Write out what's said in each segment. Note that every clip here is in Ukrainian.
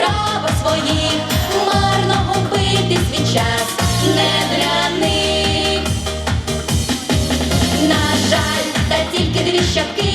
справах своїх, марно губити свій час не для них. На жаль, та тільки дві щапки.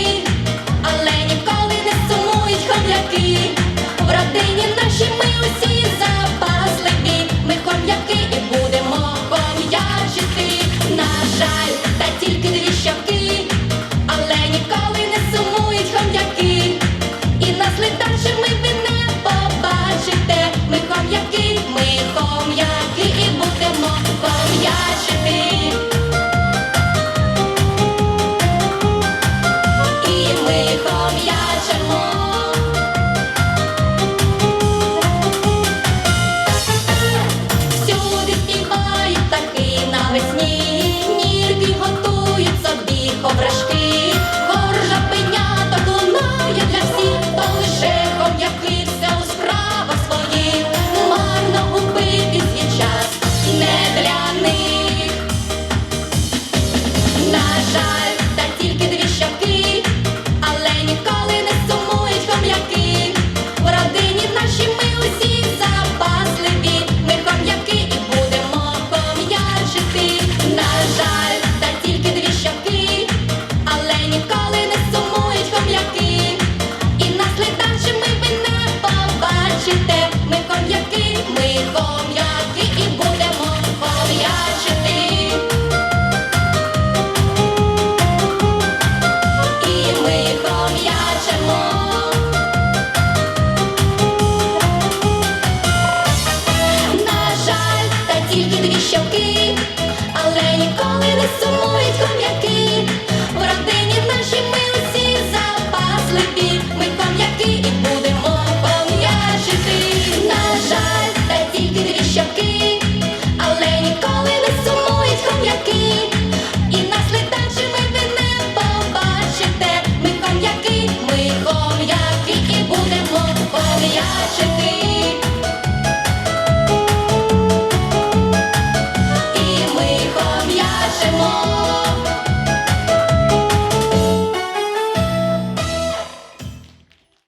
aquí y pude.